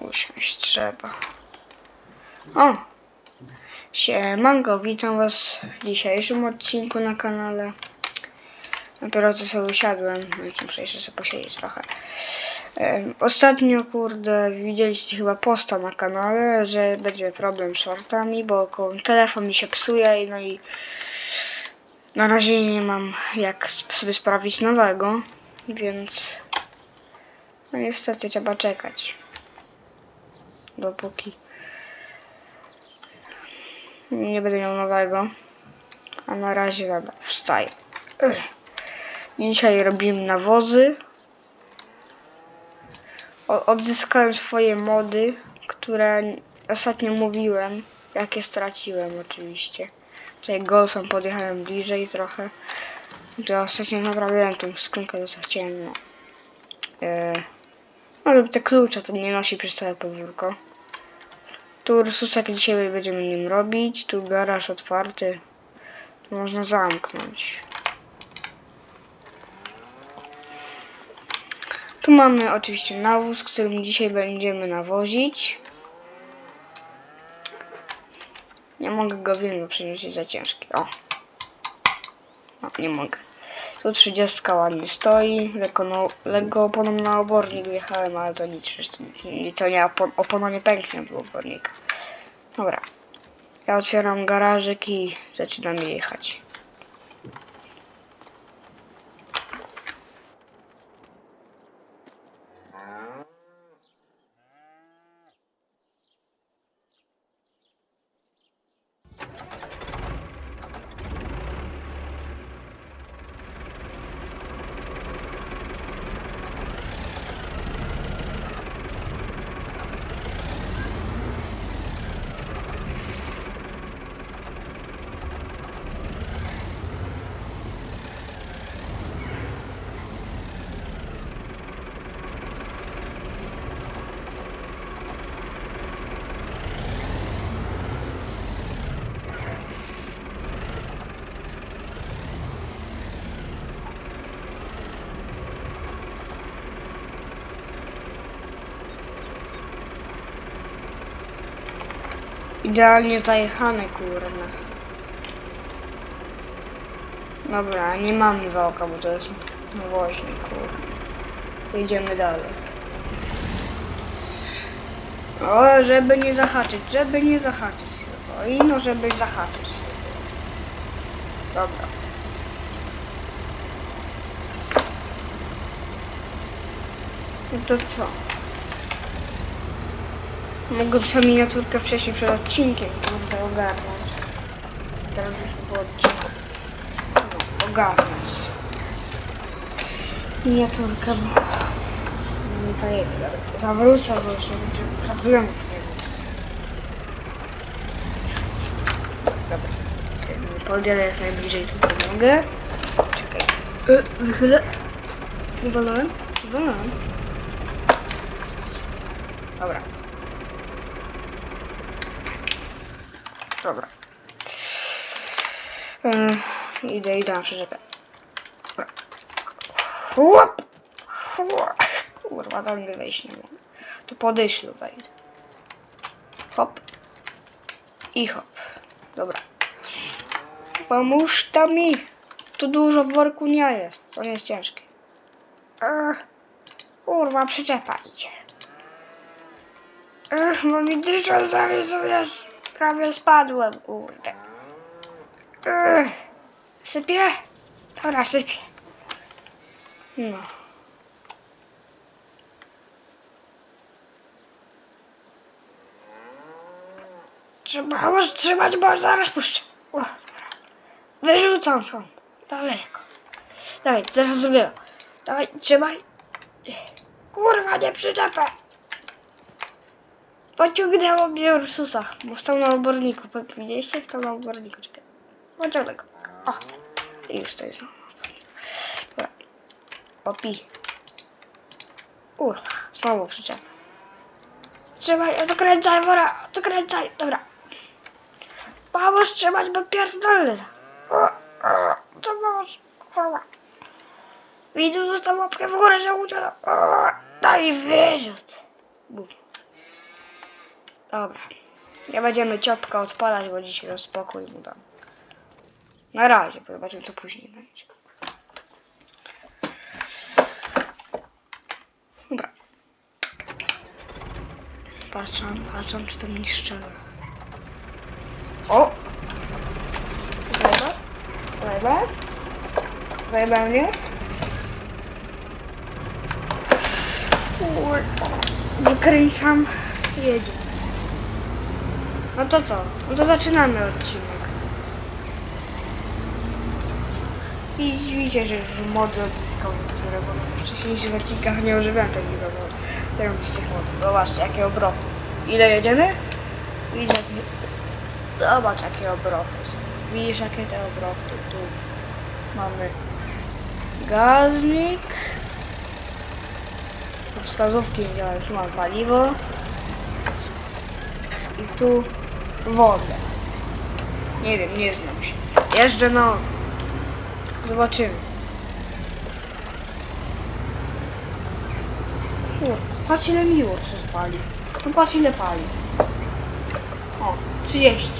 Usiąść trzeba. O! Siemanko, witam was w dzisiejszym odcinku na kanale. Dopiero co sobie usiadłem, więc muszę jeszcze sobie posiedzieć trochę. Ostatnio, kurde, widzieliście chyba posta na kanale, że będzie problem z shortami, bo telefon mi się psuje i no i na razie nie mam jak sobie sprawić nowego, więc no niestety trzeba czekać. Dopóki nie będę miał nowego. A na razie dobra, wstaję. Ech. Dzisiaj robimy nawozy. O, odzyskałem swoje mody, które ostatnio mówiłem, jakie straciłem oczywiście. Tutaj golfem podjechałem bliżej trochę. To ostatnio naprawiałem tą skrzynkę, co chciałem. No. E, no lub te klucze to nie nosi przez całe podwórko. Tu Ursusek dzisiaj będziemy nim robić. Tu garaż otwarty. Tu można zamknąć. Tu mamy oczywiście nawóz, którym dzisiaj będziemy nawozić. Nie mogę go wiem, przynieść jest za ciężki. O. No, nie mogę. Tu 30 ładnie stoi. Lekko, no, oponą na obornik wjechałem, ale to nic, to nie opon, opona nie pęknie w obornika. Dobra. Ja otwieram garażyk i zaczynam jechać. Idealnie zajechane, kurna. Dobra, nie mamy wałka, bo to jest nowoźnik, kurna. Idziemy dalej. O, żeby nie zahaczyć, żeby nie zahaczyć. O, i no, żeby zahaczyć. Dobra. No to co? Mogę sobie miniaturkę wcześniej przed odcinkiem, kurde, ogarnąć. Teraz już po odcinku. No, ogarnąć. Miniaturkę, bo... No zajedę, dobra. Zawrócę, bo już nie będzie problemów nie. Dobra. Podjadę jak najbliżej tu pomogę. Czekaj. E, wychylę. Wywalałem. Dobra. Dobra. Yy, idę, idę na przyczepę. Chłop! Chłop! Kurwa, tędy wejść nie mogę. To po dyszlu wejdę. Hop. I hop. Dobra. Pomóż to mi. Tu dużo w worku nie jest. To nie jest ciężkie. Ech. Kurwa, przyczepa idzie. Ech, bo mi dyszel zarysujesz. Prawie spadłem, kurde. Ech, sypie? Dobra, sypie. No. Trzeba was trzymać, bo zaraz puszczę. O. Wyrzucam są. Daleko. Dawaj, teraz drugiego. Dawaj, trzymaj. Kurwa, nie przyczepę. Pociągnęło mnie Ursusa, bo stał na oborniku. Widzieliście? Stał na oborniku. Czekaj. Pociągnę go. O, i już to jest. Dobra. Opi. Kurwa, znowu przyczep. Trzymaj, dokręcaj, wora, dokręcaj. Dobra. Pomóż trzymać, bo pierdolę. To pomóż, kurwa. Widzę, dostał łapkę w górę, że uciekł. Daj wyrzut. Bum. Dobra. Nie będziemy ciopka odpalać, bo dzisiaj spokój mu dam. Na razie, bo zobaczymy co później będzie. Dobra. Patrzę, patrzę, czy to mi strzela. O! Zajebę? Zajebę? Zajebę mnie? Wykręcam. Jedzie. No to co? No to zaczynamy odcinek. I widzicie, że już mody odzyskał niektóre, bo w wcześniejszych odcinkach nie używałem takiego modu. Tego z tych modów. Zobaczcie, jakie obroty. Ile jedziemy? Jakie... Zobacz, jakie obroty są. Widzisz, jakie te obroty. Tu mamy gaznik. Wskazówki nie działają, tu mam paliwo. I tu wodę. Nie wiem, nie znam się. Jeżdżę no. Zobaczymy. Fu, patrz ile miło co spali. No patrz ile pali. O, 30.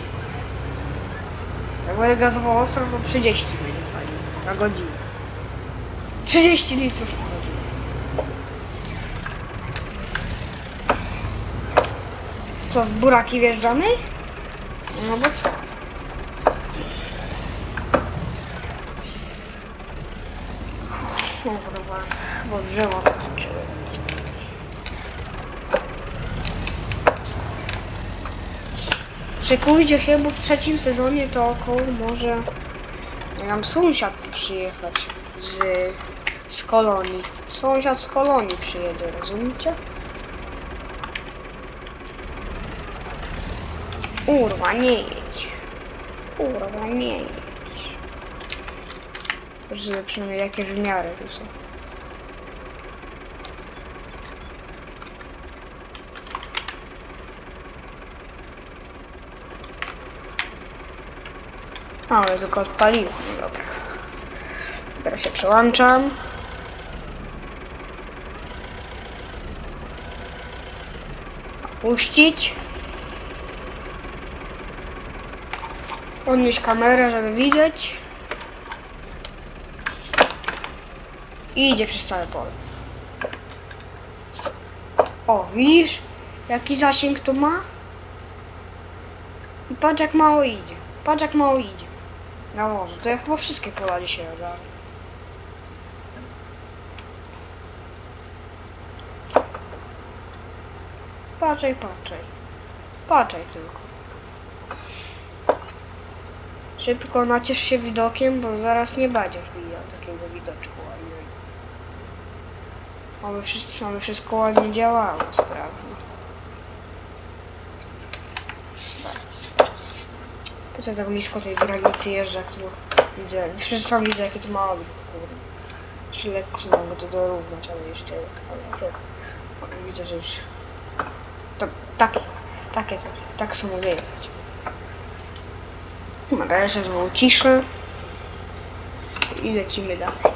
Jak będę gazował ostro, to 30 będzie palił na godzinę. 30 litrów na godzinę. Co, w buraki wjeżdżamy? No bo co? Kurwa, bo drzewo skończyły. Szykujcie się, bo w trzecim sezonie to około może nam sąsiad przyjechać z, z kolonii. Sąsiad z kolonii przyjedzie, rozumiecie? Kurwa, nie jedź. Kurwa, nie jedź. Żeby przynajmniej jakieś wymiary tu są. A, ale tylko odpaliło. No Dobra. Teraz się przełączam. Puścić. Podnieść kamerę, żeby widzieć. I idzie przez całe pole. O, widzisz? Jaki zasięg to ma? I patrz jak mało idzie. Patrz jak mało idzie. Na morzu. To ja chyba wszystkie pola dzisiaj ogarnę. Patrzaj, patrzaj. Patrzaj tylko. Szybko naciesz się widokiem, bo zaraz nie będziesz widział takiego widoczku Aby wszystko, aby wszystko ładnie działało, sprawnie. Po co tak blisko tej granicy jeżdżę, jak tu widzę. Przecież widzę, jakie tu ma odwrót, kurde. Jeszcze lekko sobie mogę to dorównać, ale jeszcze ale. Ale widzę, że już... To takie, takie coś, tak samo mogę jechać. Na razie znowu ciszę. I lecimy dalej.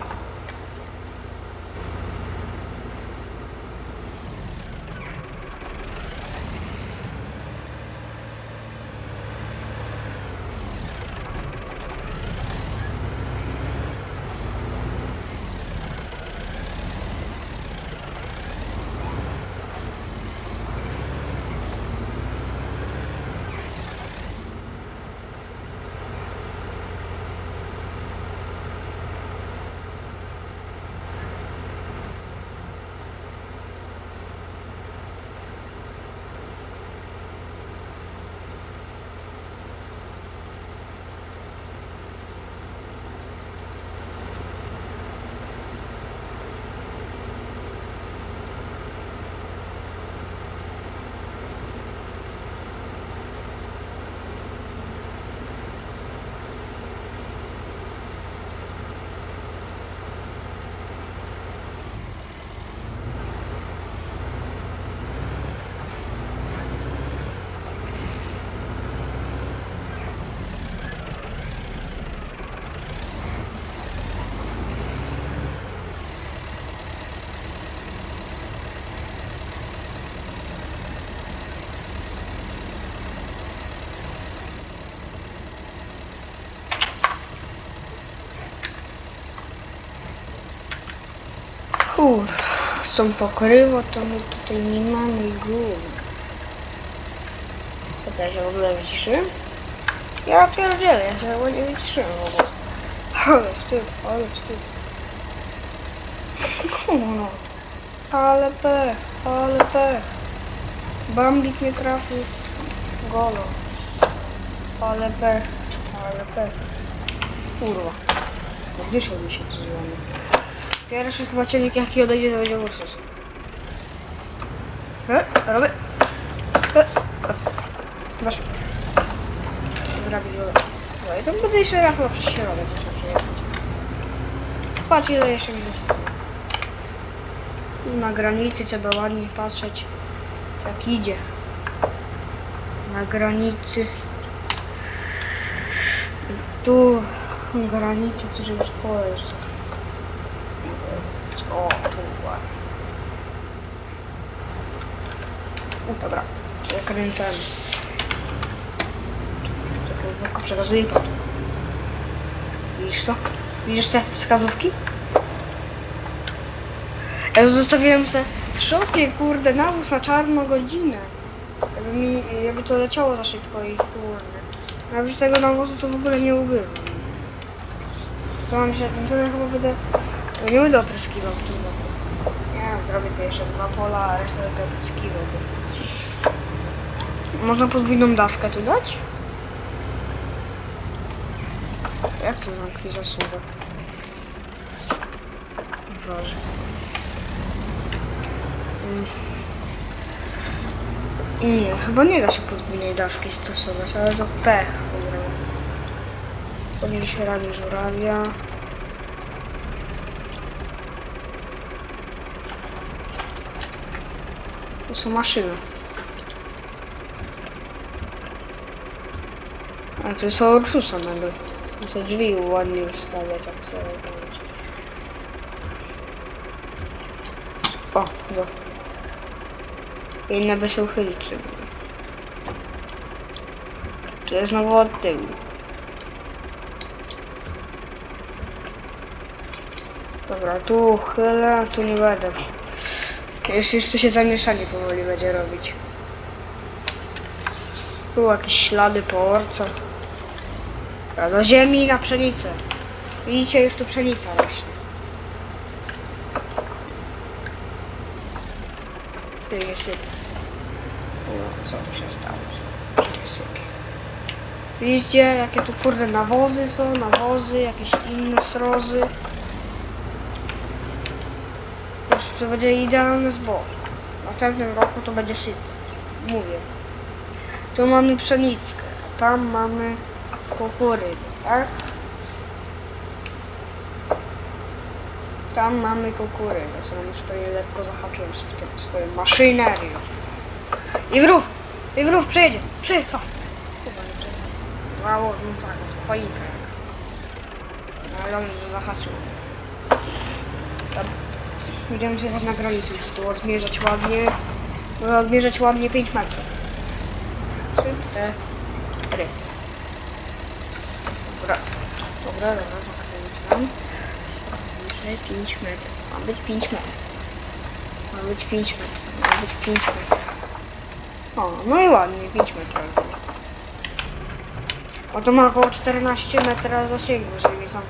Kur, są pokrywo, to my tutaj nie mamy gór. Ja się w ogóle wyciszyłem? Ja pierdzielę, ja się ładnie wyciszyłem w ogóle. Ale wstyd, ale wstyd. No, ale pech, ale pech. Bambik mnie trafił. Golo. Ale pech, ale pech. Kurwa. Dyszał mi się to złamie. Pierwszy chyba cielnik jaki odejdzie to będzie Ursus. E, robię. E, e. Masz. Dobra. Dobra, i to będę jeszcze raz chyba przez środek. Patrz ile jeszcze mi zostało. Na granicy trzeba ładnie patrzeć jak idzie. Na granicy. Tu granicy, tu żeby spojrzeć. Kurwa. No dobra, zakręcamy. Lekko przekazuję pod. Widzisz to? Widzisz te wskazówki? Ja zostawiłem se w szopie, kurde, nawóz na czarno godzinę. Jakby mi, jakby to leciało za szybko i kurde. Nawet tego nawozu to w ogóle nie ubywa. To mam się, ja chyba będę, nie będę opryskiwał w tym roku. Zrobię to jeszcze dwa pola, a resztę będę opryskiwał. Można podwójną dawkę tu dać? Jak to zamknie zasuwę? Boże. Mm. Nie, chyba nie da się podwójnej dawki stosować, ale to pech. Się rady żurawia. To są maszyny. A to jest Ursusa nagle. Muszę drzwi ładnie ustawiać, jak sobie robić. O, do. Inne by się uchylić. Tu jest znowu od tyłu. Dobra, tu uchylę, a tu nie będę. Już, już się zamieszanie powoli będzie robić. Tu jakieś ślady po orcach. A do ziemi na pszenicę. Widzicie, już tu pszenica rośnie. Tu nie sypie. O, co tu się stało? Nie sypie. Widzicie, jakie tu kurde nawozy są, nawozy, jakieś inne srozy. Już to będzie idealne zboże. W następnym roku to będzie syp. Mówię. Tu mamy pszenickę, tam mamy kukurydzę, tak? Tam mamy kukurydzę, którą już tutaj lekko zahaczyłem w tym swoją maszynerią. I wrów! I wrów, przejedzie! Przejedź! o. Chyba nie przejedzie. Mało, no tak, to choinka. Ale on zahaczył. Tam. Będziemy się na granicy, tu odmierzać ładnie. Odmierzać ładnie 5 metrów. 3, 4. Dobra. Dobra, dobra, zakręcam. Bliżej 5 metrów. Ma być 5 metrów. Ma być 5 metrów. Ma być 5 metrów. O, no i ładnie, 5 metrów. O to ma około 14 metra zasięgu, żeby tam.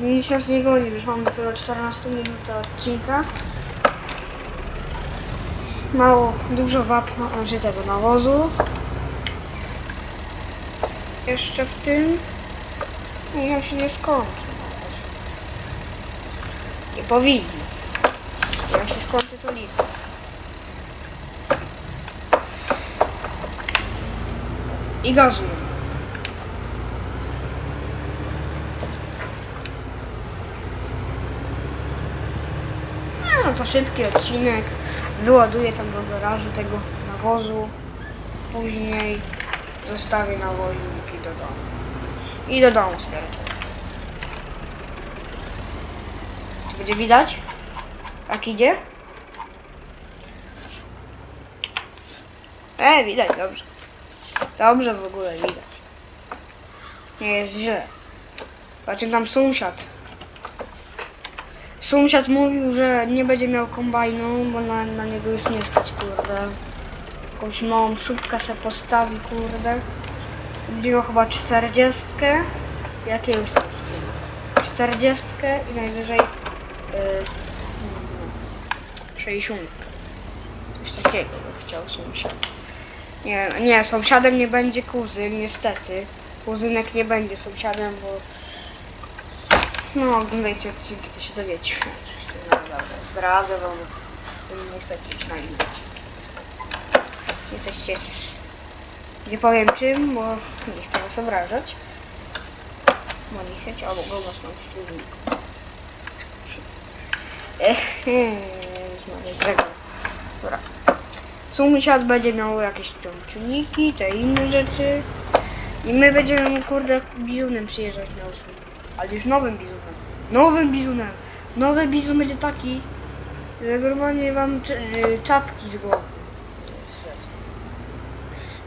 Nic nas nie goni, już mam dopiero 14 minut odcinka. Mało, dużo wapna, znaczy tego nawozu. Jeszcze w tym. I on się nie skończy. Nie powinno. Jak się skończy, to liczę. I gazuję. No to szybki odcinek. Wyładuję tam do garażu tego nawozu. Później zostawię nawoźnik i do domu. I do domu spierdzę. Czy będzie widać? Jak idzie? E, widać, dobrze. Dobrze w ogóle widać. Nie jest źle. Patrzcie tam sąsiad. Sąsiad mówił, że nie będzie miał kombajnu, bo na, na niego już nie stać, kurde. Jakąś małą szubkę se postawi, kurde. Miał chyba 40. Jakiegoś tam 40 i najwyżej yy, 60. Coś takiego by chciał sąsiad. Nie, nie, sąsiadem nie będzie kuzyn, niestety. Kuzynek nie będzie sąsiadem, bo no, oglądajcie odcinki, to się dowiecie. No, Zdradzę wam, nie chcecie iść na inne odcinki. Jesteście... Nie powiem czym, bo nie chcę was obrażać. Bo nie chcecie, albo go was mam filmik. Znowu tego. Dobra. Sąsiad będzie miał jakieś tam ciągniki, te inne rzeczy. I my będziemy, kurde, bizunem przyjeżdżać na usługę. Ale już nowym bizunem. Nowym bizunem. Nowy bizun będzie taki, że normalnie wam y, czapki z głowy.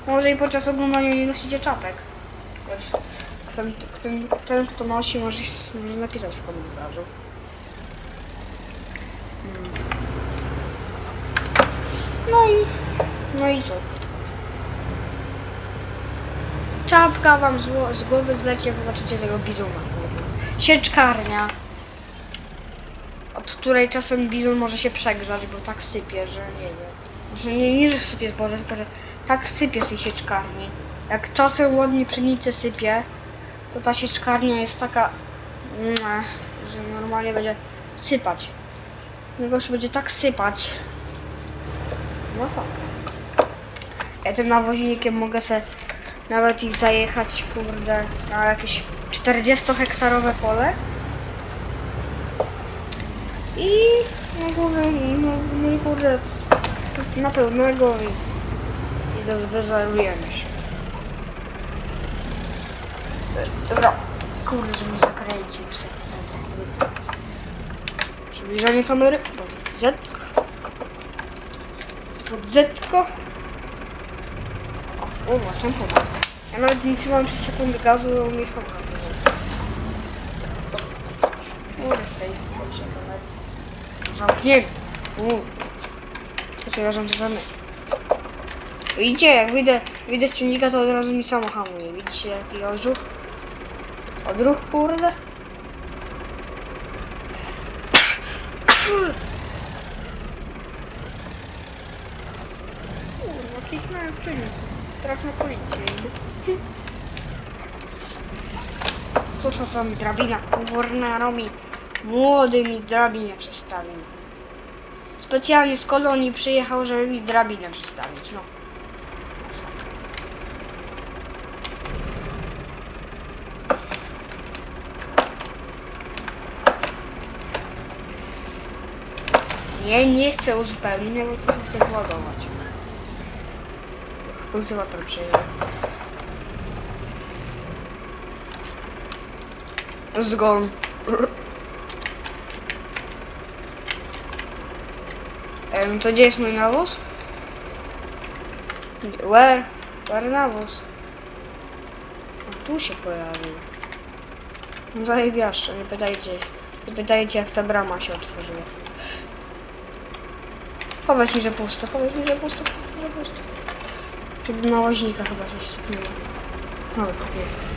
Może i podczas oglądania nie nosicie czapek. Ten, ten, ten kto nosi, może, napisać w komentarzu. Mm. No i... No i co? Czapka wam z, gło- z głowy zleci, jak zobaczycie tego bizona. Sieczkarnia. Od której czasem bizon może się przegrzać, bo tak sypie, że nie wiem. Znaczy nie, nie że sypie Boże, tylko że tak sypie z tej sieczkarni. Jak czasem ładnie pszenicę sypie, to ta sieczkarnia jest taka, że normalnie będzie sypać. Najgorsze będzie tak sypać. Masakra. Ja tym nawoźnikiem mogę sobie nawet ich zajechać, kurde, na jakieś 40-hektarowe pole. I no no, no i kurde, na pełnego i, i dozwezarujemy się. Dobra, kurde, że mi zakręcił. Przybliżanie kamery pod Z. Pod. O, o, właśnie chyba. Ja nawet nie trzymam przez sekundę gazu, bo mnie skąd Kurde, stoi się kamery. Zamknięty. Uuu. Ja rządzę zamykam. Widzicie, jak wyjdę, wyjdę z ciągnika, to od razu mi samo hamuje. Widzicie, jaki odruch? Odruch, kurde. Kurwa, kichnąłem w ciągniku. Teraz na policję idę. Co, mi drabina? Kurna, robi. Młody mi drabinę przestawił. Specjalnie z kolonii przyjechał, żeby mi drabinę przestawić, no. Nie, nie chcę uzupełnić, tylko chcę ładować. Kultywator przyjechał. Zgon. Em, to gdzie jest mój nawóz? Where? Where nawóz? O, tu się pojawił. No zajebiaszcze, nie pytajcie. Nie pytajcie jak ta brama się otworzyła. Powiedz mi, że pusto, powiedz mi, że pusto, powiedz mi, że pusto. Kiedy na łaźnika chyba coś sypnęło. No, kupię.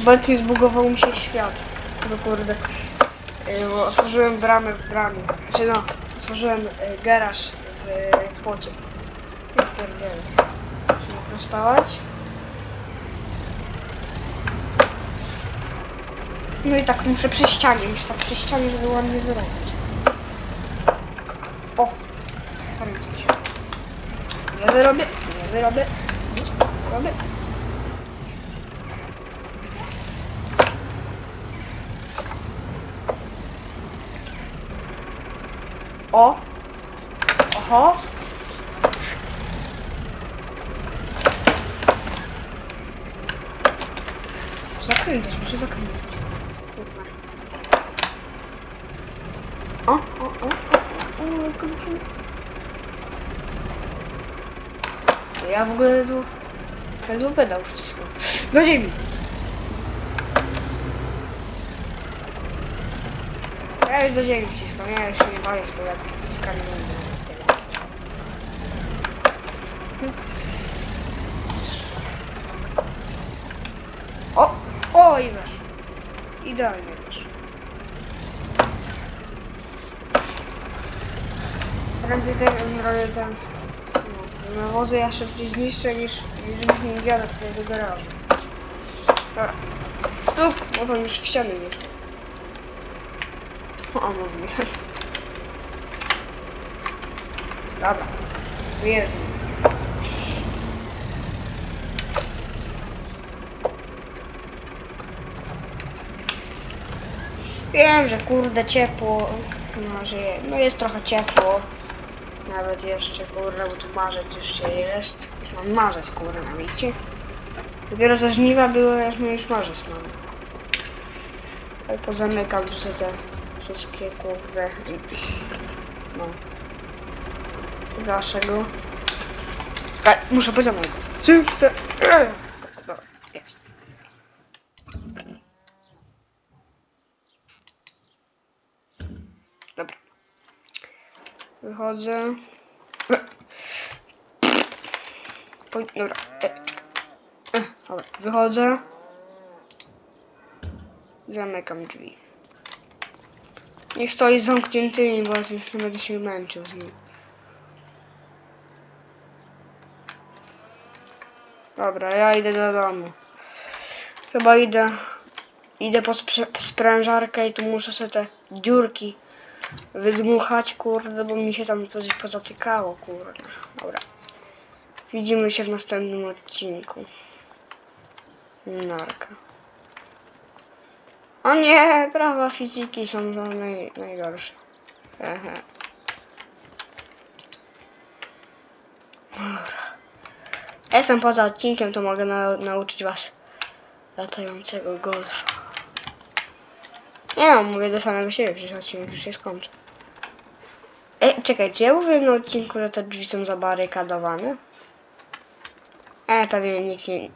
Obecnie zbugował mi się świat. No kurde. Yy, Bo otworzyłem bramę w bramie. Znaczy no, otworzyłem y, garaż w płocie. Nie pierdzielę. Musimy prostować. No i tak muszę przy ścianie, muszę tak przy ścianie, żeby ładnie wyrobić. O! Tam coś. Nie wyrobię, nie wyrobię. Nie wyrobię. O! Oho! Zakręcać, muszę zakręcać. O, o, o, o, o, o, Ja w ogóle tu... Ledwo pedał wciskam. Do ziemi! Ja już do ziemi wciskam, ja już się nie bawię z nie będę tyle. O! O i weszło. Idealnie weszło. Prędzej ten robię ten... No, nawozy ja szybciej zniszczę niż, niż mi wiadę twojego garażu. Dobra. Stóp! Bo to już w ściany nie. O, mówię. Dobra. Wyjeżdżam. Wiem, że kurde ciepło. Może je, no jest trochę ciepło. Nawet jeszcze kurde, bo tu marzec już się jest. Już mam marzec kurde na wiecie. Dopiero co żniwa były, aż my już marzec mamy. Ale pozamykam tu te wszystkie kurde. No. Waszego. Czekaj, muszę pociągnąć go. Cztery. Dobra, jest. Dobra. Wychodzę. Po, dobra. E, e, dobra. Wychodzę. Zamykam drzwi. Niech stoi z zamkniętymi, bo już nie będę się męczył z nim. Dobra, ja idę do domu. Chyba idę. Idę po sprężarkę i tu muszę sobie te dziurki wydmuchać, kurde, bo mi się tam coś pozatykało, kurde. Dobra. Widzimy się w następnym odcinku. Narka. O nie, prawa fizyki są naj, najgorsze. Ehe. Dobra. Jestem poza odcinkiem, to mogę na, nauczyć was latającego golfa. Nie no, mówię do samego siebie, przecież odcinek już się skończy. E, czekaj, czy ja mówiłem na odcinku, że te drzwi są zabarykadowane? E, pewnie nikt nie,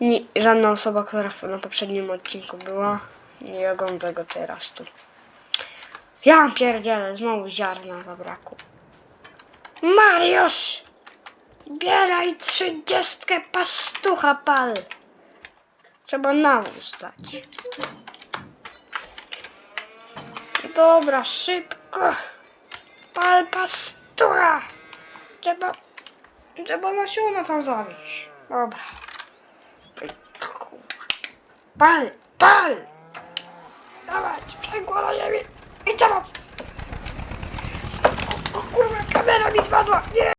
nie... Żadna osoba, która na poprzednim odcinku była, nie ogląda go teraz tu. Ja pierdzielę, znowu ziarna zabrakło. Mariusz! Bieraj trzydziestkę pastucha pal. Trzeba nawóz dać. Dobra, szybko. Pal pastucha. Trzeba... Trzeba nasiona tam zawieźć. Dobra. Pal, pal. Dawać, sprzęgło na ziemię. I trzeba... O, o kurwa, kamera mi spadła. Nie.